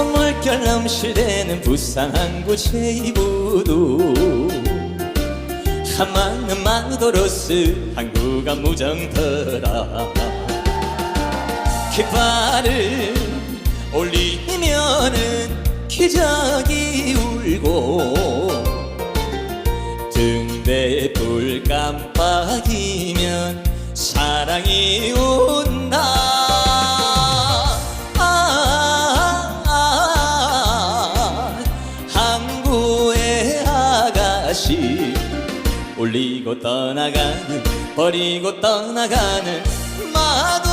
꽃물결 넘실대는 부산 항구 제이부도 한마는 마도로스 항구가 무정터라 깃발을 올리면은 기적이 울고 등대 불 깜빡이면 사랑이 온 같이 올리고 떠나가는 버리고 떠나가는 마도